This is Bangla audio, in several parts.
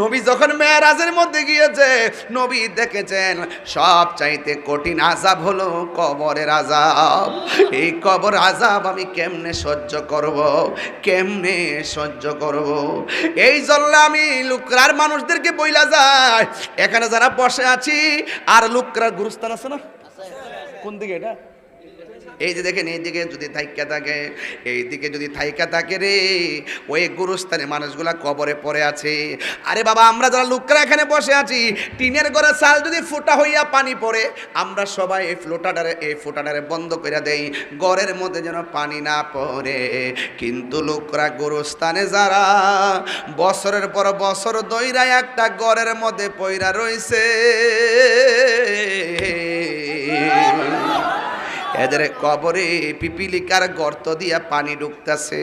নবী যখন মেয়ারাজের মধ্যে গিয়েছে, নবী দেখেছেন সব চাইতে কঠিন আজাব হলো কবরের আজাব এই কবর আজাব আমি কেমনে সহ্য করব? কেমনে সহ্য করব? এই জন্য আমি লুকরার মানুষদেরকে বইলা যায় এখানে যারা বসে আছি, আর লুকরার গুরুস্থান আছে না? কোন দিকে এটা? এই যে দেখেন, এই দিকে যদি থাইকা থাকে, এই দিকে যদি থাইকা থাকে রে, ওই গুরুস্থানে মানুষগুলা কবরে পড়ে আছে। আরে বাবা, আমরা যারা লোকরা এখানে বসে আছি, টিনের ঘরে চাল যদি ফুটা হইয়া পানি পড়ে, আমরা সবাই এই ফ্লোটাডারে, এই ফোটাডারে বন্ধ করে দেই, ঘরের মধ্যে যেন পানি না পড়ে। কিন্তু লোকরা গুরুস্থানে যারা, বছরের পর বছর দইরা একটা ঘরের মধ্যে পইরা রইছে। এদের কবরে পিপিলিকার গর্ত দিয়া পানি ঢুকতেছে।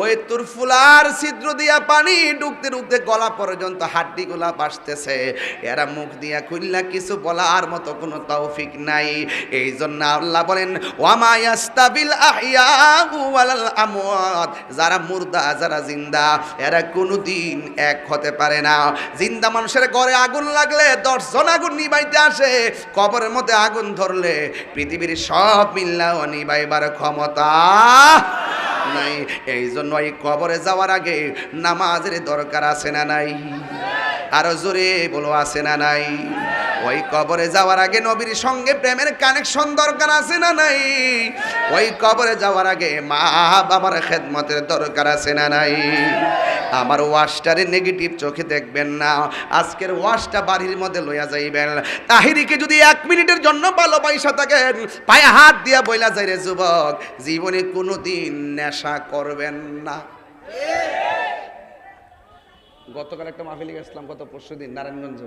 ওই তোর ফুলার ছিদ্র দিয়া পানি ঢুকতে ঢুকতে গলা পর্যন্ত হাড্ডি গুলা বাসতেছে। এরা মুখ দিয়া খুললা কিছু বলার মতো কোনো তৌফিক নাই। এই জন্য আল্লাহ বলেন ওয়ামায়াস্তাবিল আহিয়া যারা মুর্দা, যারা জিন্দা, এরা কোনোদিন এক হতে পারে না। জিন্দা মানুষের ঘরে আগুন লাগলে দশজন আগুন নিবাইতে আসে। কবরের মধ্যে আগুন ধরলে পৃথিবীর সব মিল্লা অনিবাইবার ক্ষমতা। নাই। এই জন্য এই কবরে যাওয়ার আগে নামাজের দরকার আছে না নাই? আরও জোরে বলো, আছে না নাই? ওই কবরে যাওয়ার আগে নবীর সঙ্গে প্রেমের কানেকশন দরকার আছে না নাই? ওই কবরে যাওয়ার আগে মা বাবার খেদমতের দরকার আছে না নাই? আমার ওয়াশটারে নেগেটিভ চোখে দেখবেন না। আজকের ওয়াশটা বাড়ির মধ্যে লইয়া যাইবেন। তাহিরিকে যদি এক মিনিটের জন্য ভালো ভালোবাসা থাকেন, পায়ে হাত দিয়া বইলা যাই রে যুবক। জীবনে কোনোদিন নেশা করবেন না। গতকাল একটা মাহফিলে গেছিলাম, গত পরশু দিন, নারায়ণগঞ্জ।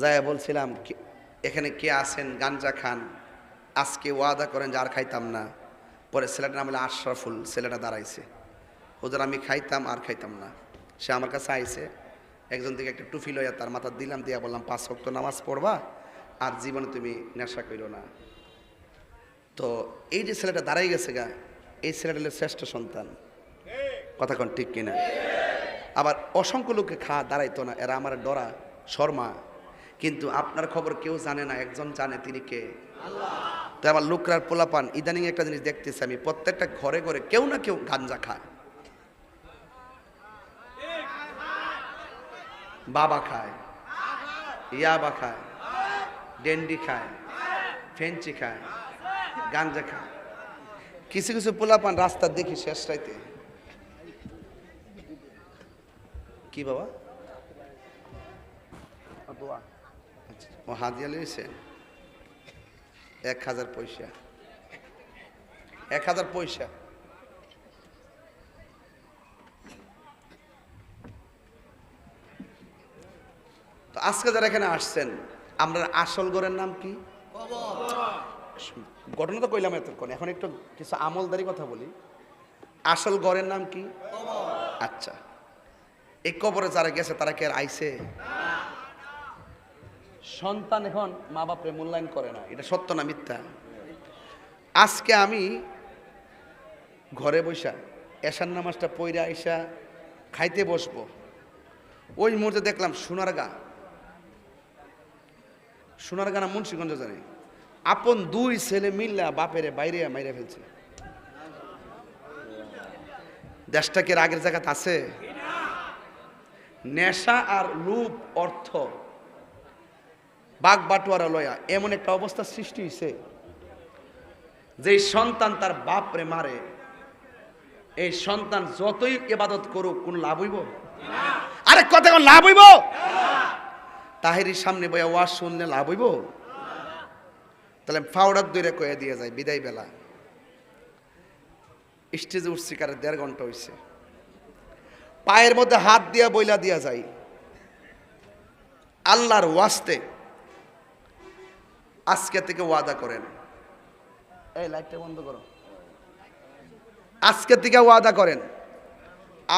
যাই বলছিলাম এখানে কে আছেন? গাঞ্জা খান। আজকে ওয়াদা করেন যে আর খাইতাম না। পরে ছেলেটা নাম আশরাফুল, ছেলেটা দাঁড়াইছে। ওদের আমি খাইতাম আর খাইতাম না। সে আমার কাছে আইছে, একজন থেকে একটা টুফি লইয়া তার মাথা দিলাম, দিয়া বললাম, পাঁচ শক্ত নামাজ পড়বা আর জীবনে তুমি নেশা করো না। তো এই যে ছেলেটা দাঁড়াই গেছে গা, এই ছেলেটা হলো শ্রেষ্ঠ সন্তান। কথা কোন ঠিক কিনা? আবার অসংখ্য লোকে খা, দাঁড়াইতো না, এরা আমার ডরা, শর্মা। কিন্তু আপনার খবর কেউ জানে না, একজন জানে তিনি কে। তো আমার লোকরার পোলাপান, ইদানিং একটা জিনিস দেখতেছি আমি, প্রত্যেকটা ঘরে ঘরে কেউ না কেউ গাঞ্জা খায়। বাবা খায়, ইয়াবা খায়, ডেন্ডি খায়, ফেঞ্চি খায়। গাঞ্জা খায়। কিছু কিছু পোলাপান রাস্তা দেখি শেষ রাইতে। কি বাবা? ও হাদিয়া লইছে? এক হাজার পয়সা। এক হাজার পয়সা। তো আজকে যারা এখানে আসছেন আমরা আসল গড়ের নাম কি? ঘটনা তো কইলাম এতক্ষণ। এখন একটু কিছু আমলদারি কথা বলি। আসল গড়ের নাম কি? আচ্ছা। এই কবরে যারা গেছে তারা কি আর আইছে? সন্তান এখন মা বাপরে মূল্যায়ন করে না। এটা সত্য না মিথ্যা? আজকে আমি ঘরে বৈশা এশার নামাজটা পইরা আইসা খাইতে বসবো। ওই মুহূর্তে দেখলাম সোনার গা সোনার গা না মুন্সিগঞ্জ জানি? আপন দুই ছেলে মিল্লা বাপেরে বাইরে মাইরে ফেলছে। দেশটা কি আগের জায়গাতে আছে। নেশা আর রূপ, অর্থ। বাঘ বাটুয়ারা লয়া, এমন একটা অবস্থা সৃষ্টি হয়েছে যে সন্তান তার বাপরে মারে, এই সন্তান যতই ইবাদত করুক, কোন লাভ হইব? আরে কোন, লাভ হইব? তাহেরির সামনে বইয়া ওয়াজ শুনলে লাভ হইব? তাহলে ফাউডার দৈরে কয়ে দিয়ে যায় বিদায় বেলা। স্টেজে উঠছি কারে দেড় ঘণ্টা হইছে। পায়ের মধ্যে হাত দিয়া বইলা দিয়া যায় আল্লাহর ওয়াস্তে আজকে থেকে ওয়াদা করেন। এই লাইটটা বন্ধ করো। আজকে থেকে ওয়াদা করেন,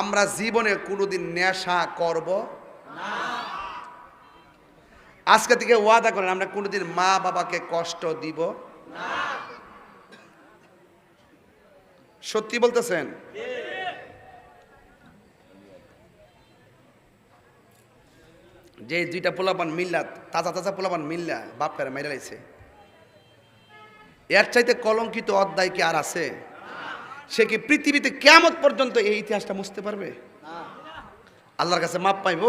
আমরা জীবনে কোনোদিন নেশা করব আজকে থেকে ওয়াদা করেন আমরা কোনোদিন মা বাবাকে কষ্ট দিব সত্যি বলতেছেন? যে দুইটা পোলাপান মিল্লা তাজা তাজা পোলাপান মিল্লা বাপ পেরে মেরে এর চাইতে কলঙ্কিত অধ্যায় কি আর আছে? সে কি পৃথিবীতে কেমন পর্যন্ত এই ইতিহাসটা মুছতে পারবে? আল্লাহর কাছে মাপ পাইব?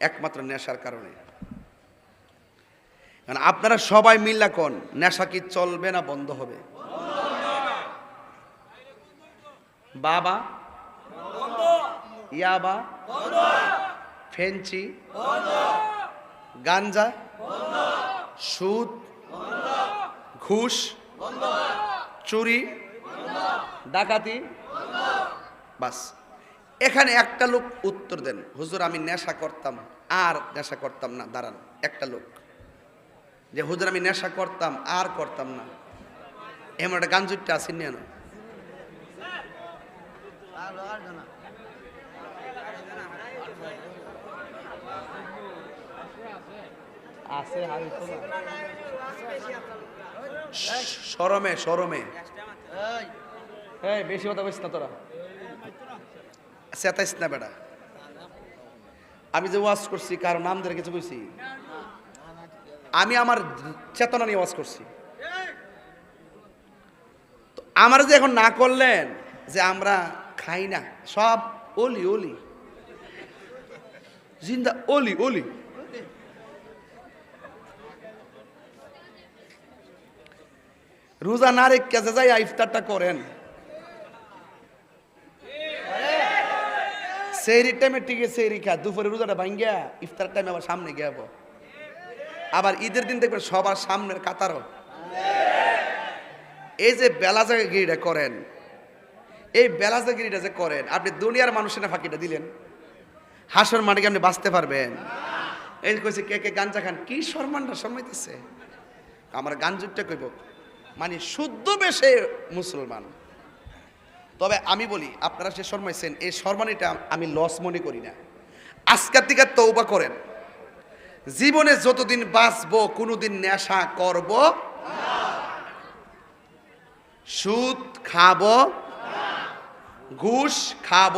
একমাত্র নেশার কারণে। কারণ আপনারা সবাই মিল্লা কোন? নেশা কি চলবে না বন্ধ হবে? বাবা? ইয়াবা? ফেঞ্চি? গাঞ্জা? সুদ? ঘুষ? চুরি? ডাকাতি? বাস। এখানে একটা লোক উত্তর দেন হুজুর আমি নেশা করতাম। আর নেশা করতাম না দাঁড়ান। একটা লোক যে হুজুর আমি নেশা করতাম আর করতাম না। এমন একটা গান জুটটা আসেন না সরমে সরমে। বেশি কথা বলছিস না তোরা। চেতাইস না বেটা আমি যে ওয়াজ করছি, কারও নাম ধরে কিছু কইছি আমি আমার চেতনা নিয়ে ওয়াজ করছি। আমার যে এখন না করলেন, যে আমরা খাই না, সব ওলি ওলি জিন্দা ওলি ওলি রোজা না রেখে যে যাই ইফতারটা করেন সেহরির টাইমে টিকে সেহরি খা দুপুরে রোজাটা ভাঙ্গিয়া ইফতার টাইমে আবার সামনে গিয়াব আবার ঈদের দিন দেখবেন সবার সামনের কাতারও। এই যে বেলা বেলাজাগিরিটা করেন, এই বেলাজাগিরিটা যে করেন, আপনি দুনিয়ার মানুষের না ফাঁকিটা দিলেন। হাসর মাটিকে আপনি বাঁচতে পারবেন। এই কইছে, কে কে গাঞ্জা খান, কি সম্মানটা সম্মাইতেছে আমার গাঞ্জুরটা কইব মানে শুদ্ধ বেশে মুসলমান। তবে আমি বলি, আপনারা সে শর্মাইছেন, এই শর্মানিটা আমি লস মনে করি না। আজকের থেকে তৌবা করেন। জীবনে যতদিন বাঁচবো, কোনোদিন নেশা করব সুদ খাব ঘুষ খাব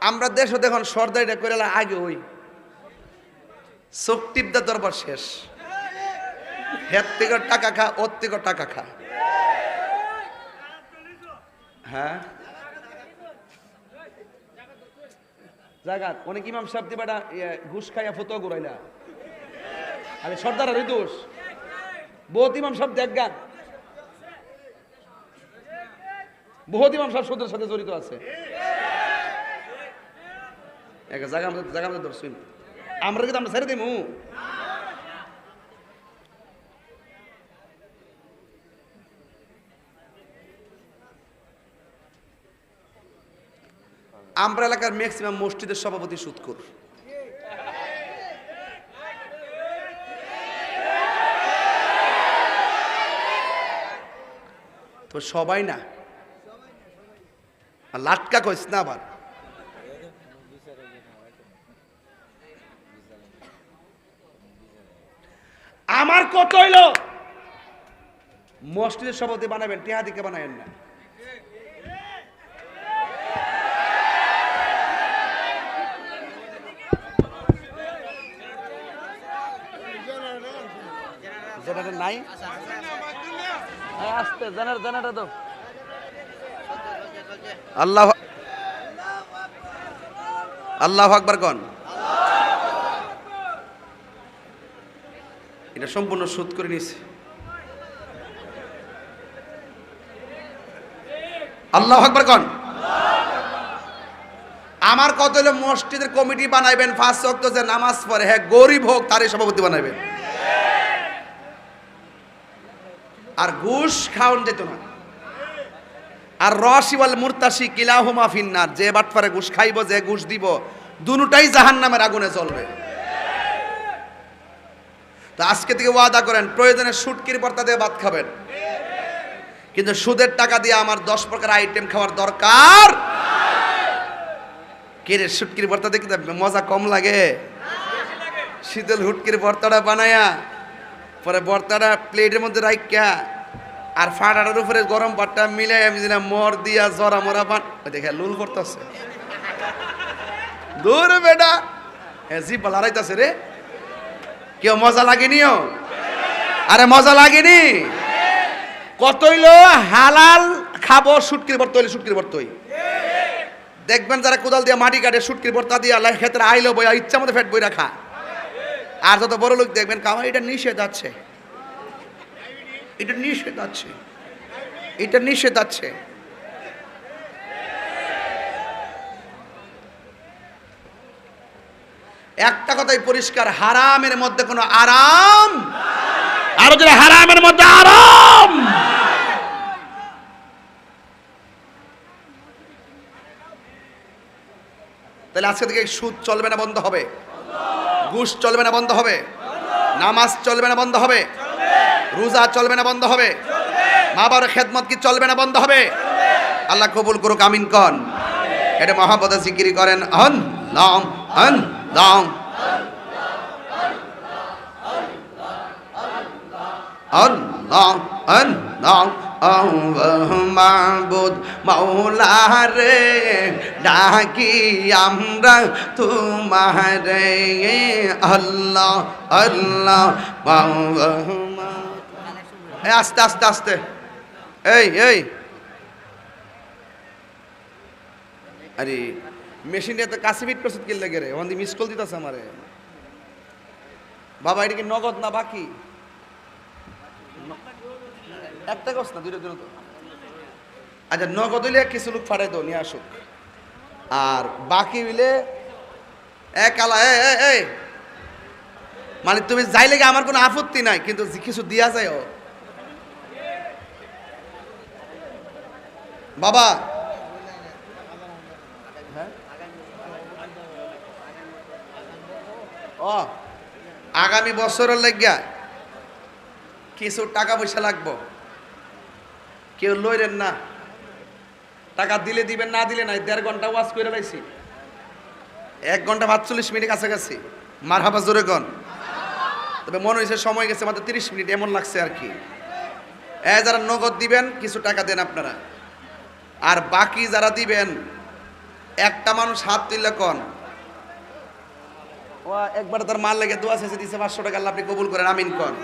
আমরা দেশও দেখুন, সর্দারিটা করে আগে ওই চোখ দরবার শেষ। হের থেকে টাকা খা, ওর থেকে টাকা খা। হ্যাঁ? জাগাত, অনেক ইমাম সাহেব দিবাটা ঘুষ খাইয়া ফতো ঘুরাইলা। আরে সর্দার দোষ। বহুত ইমাম সাহেব দেখ গান। বহুত ইমাম সাহেব সুদের সাথে জড়িত আছে। এক জায়গা আমাদের জায়গা আমাদের ধরছুন আমরা কিন্তু আমরা ছেড়ে দিমু। আমরা এলাকার ম্যাক্সিমাম মসজিদের সভাপতি সুৎকুর। তো সবাই না? লাটকা কইস না আবার। আমার কত হইল? মসজিদের সভাপতি বানাবেন, টেহাদিকে বানাবেন না। জেনারেটর নাই? আসতে, জেনারেটর জেনারেটর দাও। আল্লাহ আল্লাহ আকবার কন। এটা সম্পূর্ণ সুদ করে নিছে আল্লাহ আকবার কন। আমার কত হলো মসজিদের কমিটি বানাইবেন ফার্স্ট ওয়াক্ত যে নামাজ পড়ে হ্যাঁ গরিব হোক, তারই সভাপতি বানাইবেন। আর ঘুষ খাওয়ান যেত না। আর রসিওয়াল মুরতাসি কিলাহুমা ফিন্নার, যে বাটপারে ঘুষ খাইব, যে ঘুষ দিব, দুটাই জাহান নামের আগুনে জ্বলবে। তো আজকে থেকে ওয়াদা করেন, প্রয়োজনে সুটকির পর্তা দিয়ে ভাত খাবেন। কিন্তু সুদের টাকা দিয়ে আমার দশ প্রকার আইটেম খাওয়ার দরকার? কে রে, সুটকির ভর্তা দেখি মজা কম লাগে। শীতল হুটকির ভর্তাটা বানায়া পরে ভর্তাটা প্লেটের মধ্যে রাখিয়া আর ফাটাটার উপরে গরম পাটটা মিলে আমি দিলাম, মর দিয়া জরা মরা ওই দেখে লুল করতেছে। দূর বেটা। হ্যাঁ জি বলারাইতাছে রে। কেউ মজা লাগেনিও? আরে মজা লাগেনি? কত হইল? হালাল খাব সুটকির ভর্ত হইলে সুটকির হই। দেখবেন যারা কোদাল দিয়ে মাটি কাটে সুটকির ভর্তা দিয়ে আল্লাহ ক্ষেত্রে আইলো বই ইচ্ছা মতো ফেট বই রাখা আর যত বড় লোক দেখবেন কামাই এটা নিষেধ আছে। এটা নিষেধ আছে। এটা নিষেধ আছে। একটা কথাই পরিষ্কার হারামের মধ্যে কোনো আরাম। আরও হারামের মধ্যে আরাম। তাহলে আজকে থেকে সুদ চলবে না বন্ধ হবে। ঘুষ চলবে না, বন্ধ হবে। নামাজ চলবে না, বন্ধ হবে। রোজা চলবে না, বন্ধ হবে। মা বাবার খেদমত কি চলবে না, বন্ধ হবে? আল্লাহ কবুল করুক, আমিন কন। এটা মহাপদে জিকিরি করেন, হন লং হন লং আল্লাহ আল্লাহ মাহবুদ মাওলা রে ডাকি আমরা তোমারে। আল্লাহ আল্লাহ আস্তে আস্তে আস্তে। এই এই। আরে, মেশিনটা তো কাছে ফিট করছে কি লেগে রে ওখান দিয়ে মিস কল দিতেছে আমারে। বাবা, এটা কি নগদ না বাকি? একটা গছ না দুইটা দুটো আচ্ছা নগদ হইলে কিছু লোক ফাটাই দাও নিয়ে আসুক। আর বাকি হইলে এক এ, এ মানে তুমি যাই লেগে আমার কোনো আপত্তি নাই কিন্তু কিছু দিয়া যায় ও। বাবা। হ্যাঁ? ও আগামী বছরের লাগিয়া কিছু টাকা পয়সা লাগবো। কেউ লইরেন না। টাকা দিলে দিবেন, না দিলে নাই, দেড় ঘণ্টা ওয়াজ করে লাইছি। এক ঘণ্টা পাঁচচল্লিশ মিনিট কাছাকাছি মার হাবা জোরে গন তবে মনে হয়েছে সময় গেছে মাত্র তিরিশ মিনিট, এমন লাগছে আর কি। এ যারা নগদ দিবেন, কিছু টাকা দেন আপনারা। আর বাকি যারা দিবেন, একটা মানুষ হাত তুললে কন। ও, একবার তার মাল লেগে দোয়া শেষে দিছে পাঁচশো টাকা, আল্লাহ আপনি কবুল করেন, আমিন কন।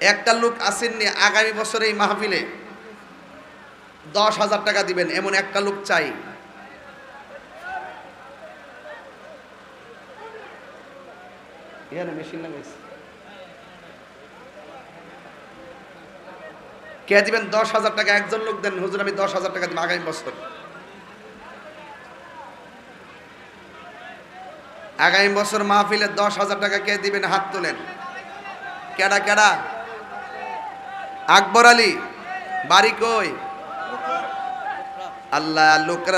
একটা লোক আসেননি আগামী বছর এই মাহফিলে। দশ হাজার টাকা দিবেন, এমন একটা লোক চাই। কে দিবেন? দশ হাজার টাকা, একজন লোক দেন, হুজুর আমি দশ হাজার টাকা দিব আগামী বছর। আগামী বছর মাহফিলে দশ হাজার টাকা কে দিবেন? হাত তোলেন। কেডা কেডা? আকবর আলী, বাড়ি কই? আল্লাহ লোকের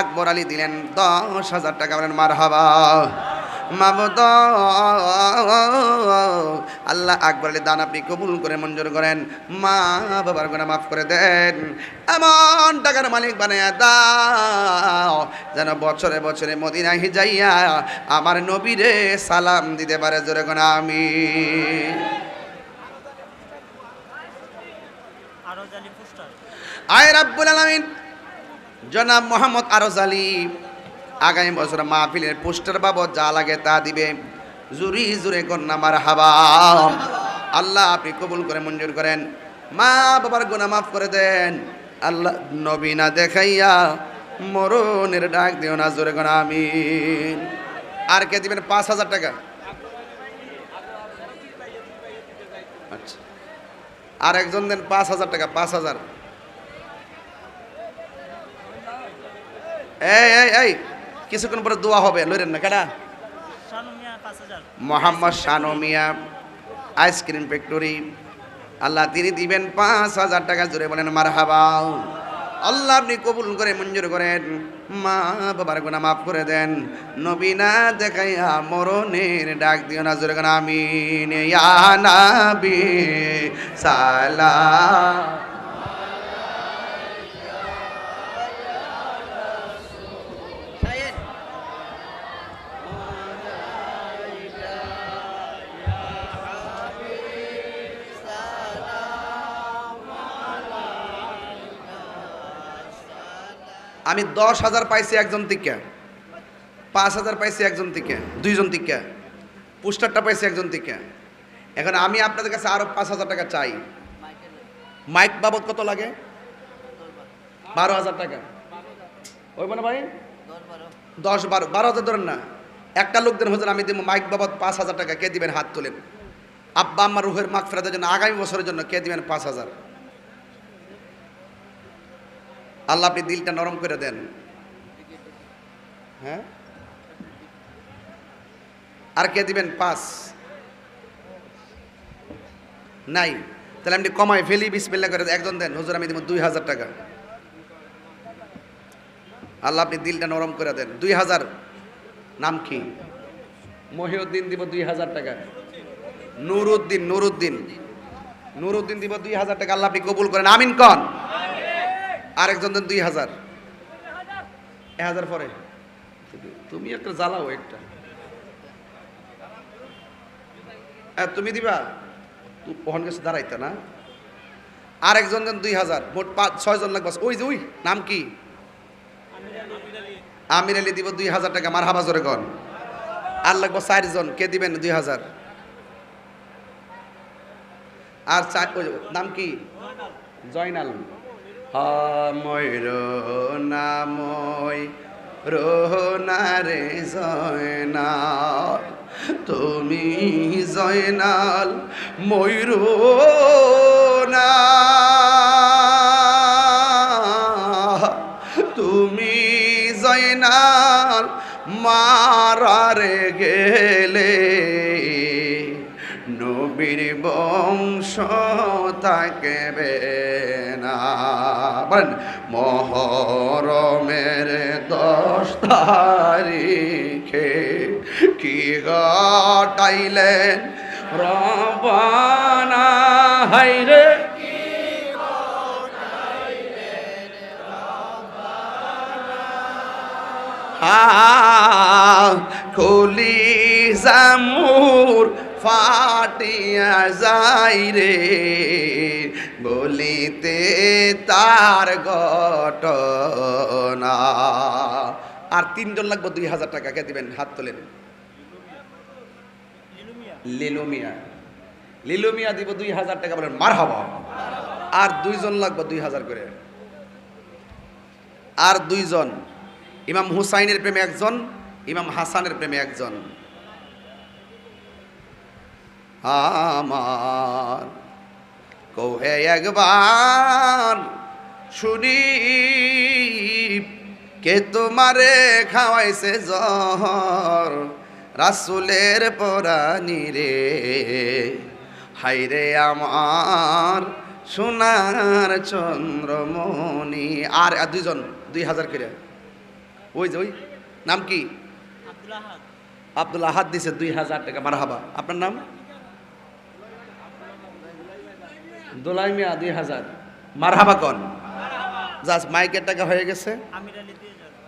আকবর আলী দিলেন, দশ হাজার টাকা বলেন মার হাবা আল্লাহ আকবর আলী দান আপনি কবুল করে মঞ্জুর করেন। মা বাবার গোনা মাফ করে দেন। এমন টাকার মালিক বানায় দাও, যেন বছরে বছরে মদিনাহি যাইয়া আমার নবীরে সালাম দিতে পারে, জোরে গোনা আমি আরজালি পোস্টার আয় রাব্বুল আলামিন। জনাব মোহাম্মদ আরজ আলী, আগামী বছর মাহফিলের পোস্টার বাবদ যা লাগে তা দিবে। জুরি জুরে কন্যা মার হাবা আল্লাহ আপনি কবুল করে মঞ্জুর করেন। মা বাবার গুনাহ মাফ করে দেন। আল্লাহ নবীনা দেখাইয়া মরণের ডাক দিও না জোরে কোন আমিন। আর কে দিবেন? পাঁচ হাজার টাকা। আচ্ছা। আর একজন দেন পাঁচ হাজার টাকা, পাঁচ হাজার। এই এই এই, কিছুক্ষণ পরে দোয়া হবে, লইরেন না, কেডা? Mohammad Shanu Mia ice cream factory. Allah, তিনি দিবেন পাঁচ হাজার টাকা জুড়ে বলেন মার হাবা আল্লাহ, আপনি কবুল করে, মঞ্জুর করেন। মা বাবার গোনা মাফ করে দেন। নবীনা দেখাইয়া মরণের ডাক দিও না, জোরে গান আমিন, ইয়া নাবি, সালাম। আমি দশ হাজার পাইছি একজন থেকে, পাঁচ হাজার পাইছি একজন থেকে, দুইজন থেকে, পোস্টারটা পাইছি একজন থেকে। এখন আমি আপনাদের কাছে আরও পাঁচ হাজার টাকা চাই। মাইক বাবদ কত লাগে? বারো হাজার টাকা। ওই মানে ভাই? দশ বারো বারো হাজার ধরেন না। একটা লোক দেন হুজুর আমি দিব, মাইক বাবদ পাঁচ হাজার টাকা, কে দিবেন হাত তোলেন? আব্বা আমার রুহের মাগ ফেরাতের জন্য, আগামী বছরের জন্য কে দিবেন পাঁচ হাজার? আল্লাহ আপনি দিলটা নরম করে দেন। হ্যাঁ? আর কে দিবেন? পাঁচ। নাই। তাহলে আপনি কমাই ফেলি বিসমিল্লা করে একজন দেন, হুজুর আমি দিব দুই হাজার টাকা। আল্লাহ আপনি দিলটা নরম করে দেন। দুই হাজার। নাম কি? মহিউদ্দিন দিব দুই হাজার টাকা। নুরুদ্দিন নুরুদ্দিন। নুরুদ্দিন দিব দুই হাজার টাকা। আল্লাহ আপনি কবুল করেন। আমিন কন। আরেকজন দেন দুই হাজার। এক হাজার পরে। তুমি একটা জ্বালাও একটা। তুমি দিবা? ওখান কাছে দাঁড়াইতে না। আরেকজন দেন দুই হাজার। মোট পাঁচ ছয়জন লাগবে। ওই যে, ওই, নাম কি? আমির আলী দিব দুই হাজার টাকা। মার হাবা জোরে কন। আর লাগবো চারজন কে দিবেন? দুই হাজার। আর চার নাম কি? জয়নাল। ময়ূর নাময় রোহনারে জয়নাল। তুমি জয়নাল ময়ূর না। তুমি জয়নাল মারারে গেলে নবীর বংশ থাকবে না। বলেন মহরমের দশ তারিখে কি গাটাইলেন রবানা হাইরে খুলি জামুর ফাটিয়া যাই রে। বলিতে তার ঘটনা। আর তিনজন লাগবে, দুই হাজার টাকা কে দিবেন, হাত তোলেন। লিলুমিয়া। লিলুমিয়া লিলুমিয়া দিব দুই হাজার টাকা, বলেন মার হবা আর দুইজন লাগবে, দুই হাজার করে। আর দুইজন, ইমাম হুসাইনের প্রেমে একজন, ইমাম হাসানের প্রেমে একজন। আমার। কৌহে একবার শুনি কে তোমারে খাওয়াইছে জহর রাসুলের পরানি রে হাইরে আমার সোনার চন্দ্রমণি। আর দুইজন দুই হাজার করে। ওই যে ওই নাম কি? আব্দুল আহাদ। আব্দুল আহাদ দিছে দুই হাজার টাকা মারহাবা। আপনার নাম? দোলাই মিয়া দুই হাজার। মারহাবা কন। জাস্ট মাইকের টাকা হয়ে গেছে।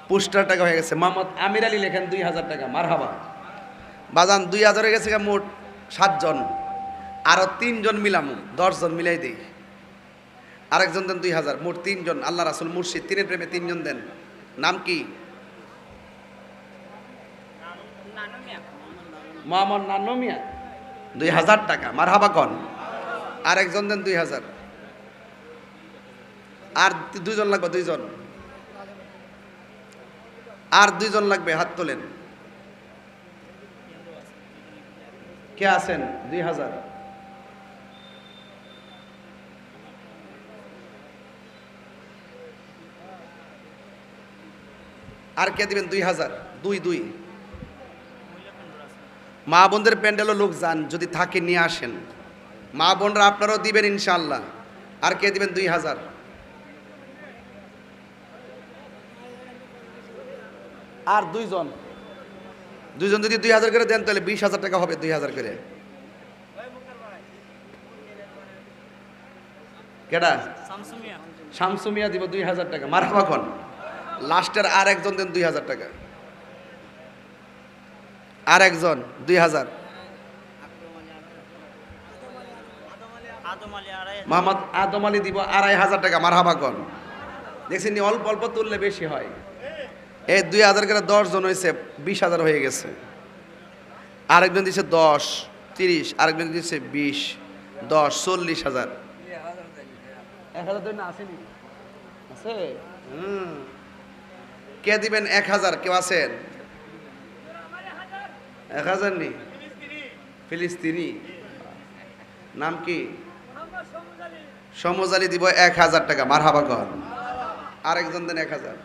পোস্টার টাকা হয়ে গেছে। মোহাম্মদ আমির আলী লেখেন দুই হাজার টাকা। মারহাবা। বাজান দুই হাজার গেছে গা মোট সাতজন। আরও তিনজন মিলাম। দশজন মিলাই দিই। আরেকজন দেন দুই হাজার। মোট তিনজন। আল্লাহ রাসুল মুর্শিদ তিনের প্রেমে তিনজন দেন। নাম কি? মোহাম্মদ নান্ন মিয়া। দুই হাজার টাকা। মারহাবা কন। আরেকজন দেন দুই হাজার। আর দুইজন লাগবে, দুইজন। আর দুইজন লাগবে, হাত তোলেন। কে আছেন? দুই হাজার। আর কে দিবেন? দুই হাজার। দুই দুই। মা বোনদের প্যান্ডেলও লোক যান, যদি থাকে নিয়ে আসেন। মা বোনরা আপনারাও দিবেন ইনশাল্লাহ আর কে দিবেন? দুই হাজার। আর দুইজন। দুইজন যদি দুই হাজার করে দেন, তাহলে বিশ হাজার টাকা হবে দুই হাজার করে। কেডা? শামসুমিয়া দিব দুই হাজার টাকা। মারহাবা খন। লাস্টের আর একজন দেন দুই হাজার টাকা। আর একজন, দুই হাজার আদম আলী আড়াই হাজার। মোহাম্মদ আদম আলী দিব আড়াই হাজার টাকা মারহাবা কন দেখছেন নি, অল্প অল্প তুললে বেশি হয়। এই দুই হাজার করে দশ জন হয়েছে বিশ হাজার হয়ে গেছে। আরেকজন দিচ্ছে দশ তিরিশ আরেকজন দিচ্ছে বিশ দশ চল্লিশ হাজার। আছে কে দিবেন এক হাজার? কেউ আছেন? এক হাজার নেই ফিলিস্তিনি। নাম কি? সমজালি দিব এক হাজার টাকা মার হাবা কর। আরেকজন দেন এক হাজার।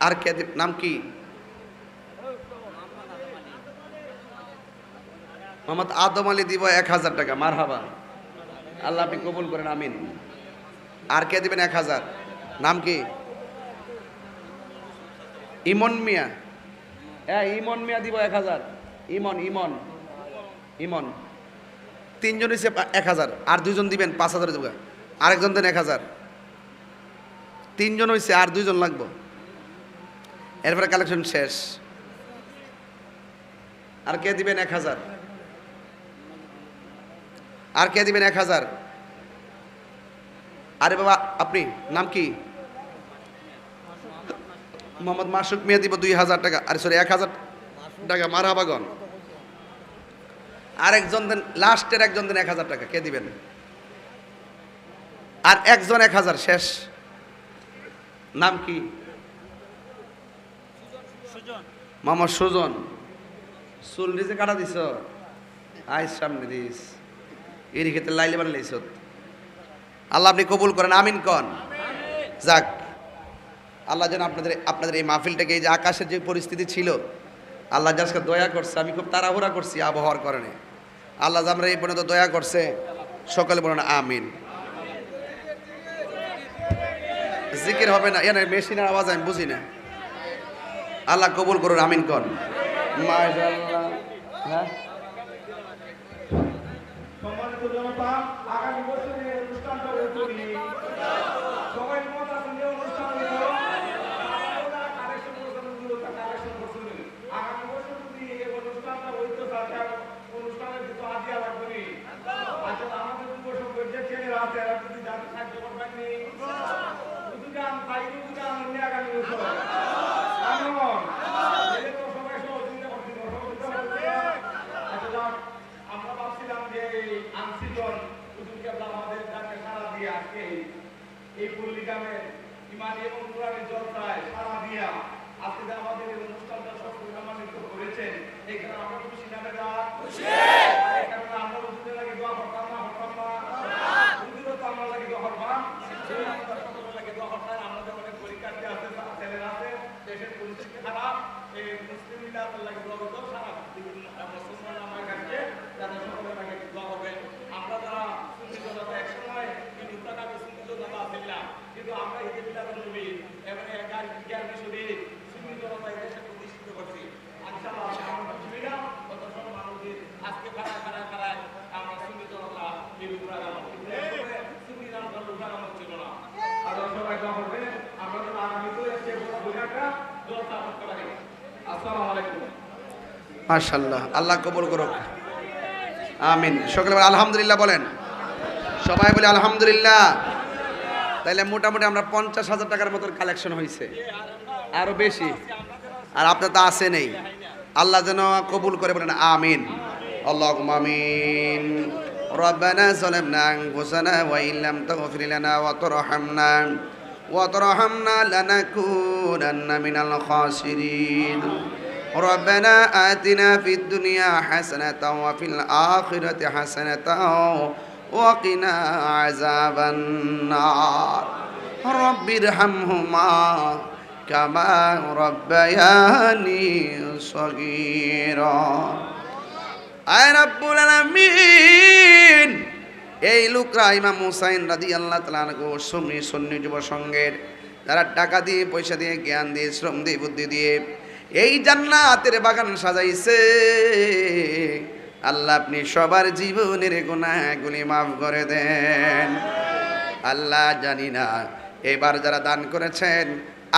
আর কে নাম কি? মোহাম্মদ আদম আলী দিব এক হাজার টাকা মার হাবা আল্লাহ আপনি কবুল করেন, আমিন। আর কে দিবেন এক হাজার? নাম কি? ইমন মিয়া। হ্যাঁ ইমন মিয়া দিব এক হাজার। ইমন ইমন। ইমন। তিনজন হচ্ছে এক হাজার, আর দুইজন দিবেন পাঁচ হাজার দেবো আরেকজন দেন এক হাজার। তিনজন হয়েছে আর দুইজন লাগবো। এরপরে কালেকশন শেষ। আর কে দিবেন এক হাজার? আর কে দিবেন এক হাজার? আরে বাবা, আপনি, নাম কি? মোহাম্মদ মাসুক মিয়া দিব দুই হাজার টাকা। আরে সরি এক হাজার টাকা মারা মারহাবাগন আরেকজন দেন লাস্টের একজন দেন এক হাজার টাকা কে দিবেন? আর একজন এক হাজার শেষ। নাম কি? মামা সুজন। চুল নিজে কাটা দিছ? আই সামনে দিস। এর ক্ষেত্রে লাইলে বান লাইছ আল্লাহ আপনি কবুল করেন আমিন কন। যাক আল্লাহ যেন আপনাদের আপনাদের এই মাহফিলটাকে এই যে আকাশের যে পরিস্থিতি ছিল আল্লাহ যার দয়া করছে, আমি খুব তাড়াহুড়া করছি আবহাওয়ার কারণে। আল্লাহ আমরা এই পর্যন্ত দয়া করছে, সকলে বলেন আমিন। জিকির হবে না এনে মেশিনের আওয়াজ আমি বুঝি না। আল্লাহ কবুল করুন, আমিন মাশাআল্লাহ হ্যাঁ? সম্মানিত উপরি সবাই মত আছেন যে অনুষ্ঠান হলো কালেকশন করছেনগুলো কালেকশন করছেন আগামী বছর যদি এই অনুষ্ঠানটা হইতো তাহলে অনুষ্ঠানের কিছু আজিয়া লাগবে নি আচ্ছা আমাদের যুব সংঘের যে ছেলেরা আছে এরা যদি জানতে সাহায্য করবেন নি শুধু গান তাই শুধু গান অন্য আগামী বছর কেমন এলে তো সবাই সহযোগিতা করছিল সহযোগিতা করছিল আচ্ছা যাক আমরা ভাবছিলাম যে এই আনসিজন হুজুরকে আল্লাহ আমাদের ডাকে সারা দিয়ে আজকে এই- এই পল্লী গ্রামের ইমানি এবং কোরআনের জলসায় সারা দিয়া আজকে যে আমাদের এই অনুষ্ঠানটা সফলকামান্বিত করেছেন এখানে আমরা খুশি নামে যা খুশি এখানে আমরা হুজুরের লাগে দোয়া করতাম না করতাম না হুজুরও তো আমরা লাগে দোয়া করবাম সেই আমাদের সকলের লাগে দোয়া করতাম আমাদের অনেক পরীক্ষার্থী আছে ছেলেরা আছে দেশের পরিস্থিতি খারাপ এই মুসলিম মিলাদের লাগে দোয়া করতাম সারা বিভিন্ন মুসলমান আমার কাছে তাদের সকলের লাগে দোয়া করবেন আমরা যারা সুন্নি জনতা একসময় এই উত্তাকামী সুন্নি জনতা ছিলাম কিন্তু আমরা ঈদে মিলাদুল নবী এবং এগার জ্ঞান শরীর সুন্নি জনতা এই দেশে প্রতিষ্ঠিত করছি ইনশাআল্লাহ আমরা খুশি না কত সব মানুষদের আজকে খারাপ খারাপ খারাপ আমরা সুন্নি জনতা এই প্রোগ্রাম সুন্নি জনতা প্রোগ্রাম হচ্ছিল না আপনারা সবাই দোয়া করবেন আমরা যেন আগামীতে এসে বড় একটা জলসা করতে পারি আসসালামু আলাইকুম মাশাল্লাহ আল্লাহ কবুল করুক আমিন সকলে বলে আলহামদুলিল্লাহ বলেন সবাই বলে আলহামদুলিল্লাহ তাইলে মোটামুটি আমরা পঞ্চাশ হাজার টাকার মতন কালেকশন হয়েছে আরো বেশি আর আপনার তো আছে নেই আল্লাহ যেন কবুল করে বলেন আমিন আল্লাহ আমিন ربنا ظلمنا أنفسنا وإن لم تغفر لنا وترحمنا وترحمنا لنكونن من الخاسرين ربنا آتنا في الدنيا حسنة وفي الآخرة حسنة وقنا عذاب النار رب ارحمهما كما ربياني صغيرا আয় রাব্বুল আলামিন এই লোকরা ইমাম হুসাইন রাদি আল্লাহ তালানগো সুন্নি সুন্নি যুব সংঘের যারা টাকা দিয়ে পয়সা দিয়ে জ্ঞান দিয়ে শ্রম দিয়ে বুদ্ধি দিয়ে এই জান্নাতের বাগান সাজাইছে। আল্লাহ আপনি সবার জীবনের গুণাগুলি মাফ করে দেন। আল্লাহ জানি না, এবার যারা দান করেছেন,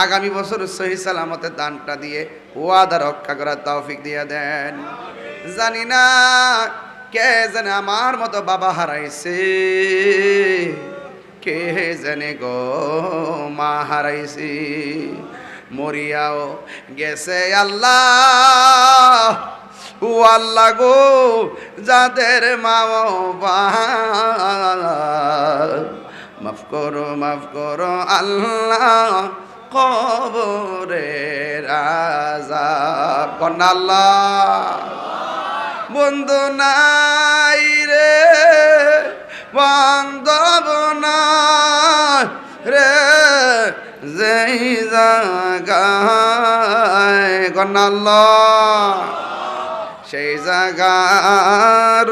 আগামী বছর সহি সালামতের দানটা দিয়ে ওয়াদা রক্ষা করার তৌফিক দিয়ে দেন। জানি না কে জানে আমার মতো বাবা হারাইছে, কে জেনে গো মা হারাইছি। মরিয়াও গেছে আল্লাহ। ও আল্লাহ গো, যাদের মা মাফ করো মাফ করো, আল্লাহ কবরে রাজা কন্যা আল্লাহ, বন্ধু নাই রে, বান্ধব নাই রে। যেই জাগায় গনাল্লাহ সেই জাগার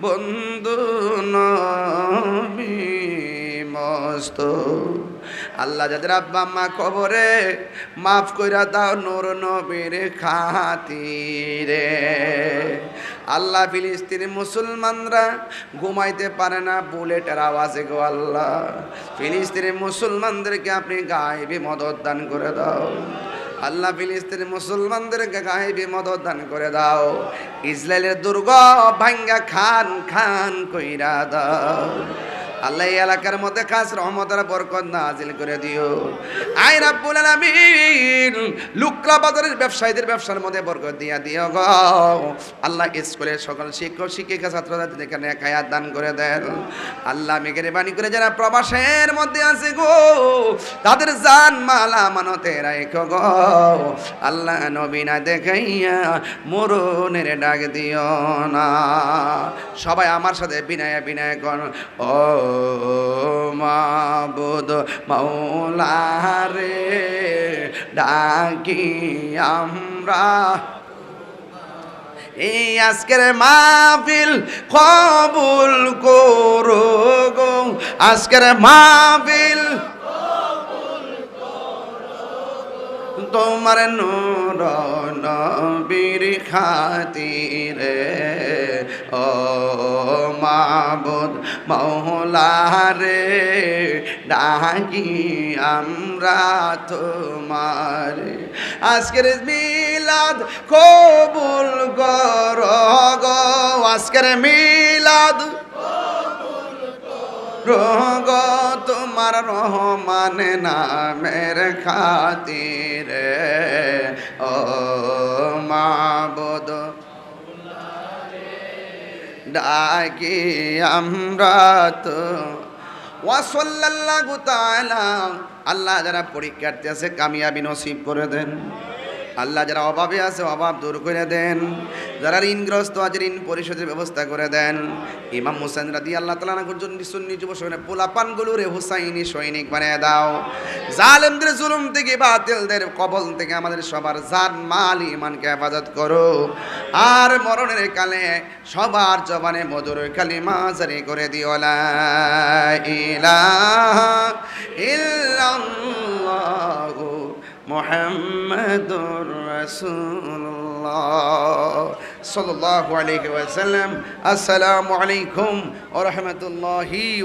বন্ধু নবী মস্ত আল্লাহ যাদের আব্বা আম্মা কবরে, মাফ কইরা দাও নূর নবীর খাতিরে। আল্লাহ ফিলিস্তিনি মুসলমানরা ঘুমাইতে পারে না, বুলেটের আওয়াজে গো আল্লাহ। ফিলিস্তিনি মুসলমানদেরকে আপনি গায়েবী মদত দান করে দাও। আল্লাহ ফিলিস্তিনি মুসলমানদেরকে গায়েবী মদত দান করে দাও। ইসরায়েলের দুর্গ ভাঙ্গা খান খান কইরা দাও। আল্লাহ এই এলাকার মধ্যে খাস রহমতের বরকত নাজিল করে দিও। আই রাব্বুল আলামিন, লুকরা বাজারের ব্যবসায়ীদের ব্যবসার মধ্যে বরকত দিয়া দিও গো। আল্লাহ স্কুলের সকল শিক্ষক, শিক্ষিকা, ছাত্রছাত্রীদের এখানে একায়াত দান করে দেন। আল্লাহ মেঘের বাণী করে যারা প্রবাসের মধ্যে আছে গো, তাদের জান মালা মানতে রাখো গো। আল্লাহ নবীনা দেখাইয়া মরণের ডাক দিও না। সবাই আমার সাথে বিনয় বিনয় কর। ও মাবুদ মৌলারে ডাকি আমরা। এই আজকের মাহফিল কবুল করো গো আজকের মাহফিল তোমার নূর নবীর খাতিরে। ও মাবুদ মৌলারে ডাকি আমরা তোমার। আজকের মিলাদ কবুল কর গো, আজকের মিলাদ রোগ তোমার রহমান নামের খাতিরে, ও মাবদ। ডাকি আমরা তো ওয়াসল্লাল্লাহু তাআলা, আল্লাহ যারা পরীক্ষার্থী আছে, কামিয়াবি নসিব করে দেন। আল্লাহ যারা অভাবে আছে, অভাব দূর করে দেন। যারা ঋণগ্রস্ত আছে, ঋণ পরিশোধের ব্যবস্থা করে দেন। ইমাম হুসেন রাদি আল্লাহ তালা পর্যন্ত সুন্নি যুব সৈনিক পোলাপানগুলো রে হুসাইনি সৈনিক বানিয়ে দাও। জালেমদের জুলুম থেকে বাতিলদের কবল থেকে আমাদের সবার জান, মাল ইমানকে হেফাজত করো। আর মরণের কালে সবার জবানে মধুর কালিমা জারি করে দিও, লা ইলাহা ইল্লাল্লাহু মুহাম্মাদুর রাসূলুল্লাহ সাল্লাল্লাহু আলাইহি ওয়াসাল্লাম। আসসালামু আলাইকুম ওয়া রাহমাতুল্লাহি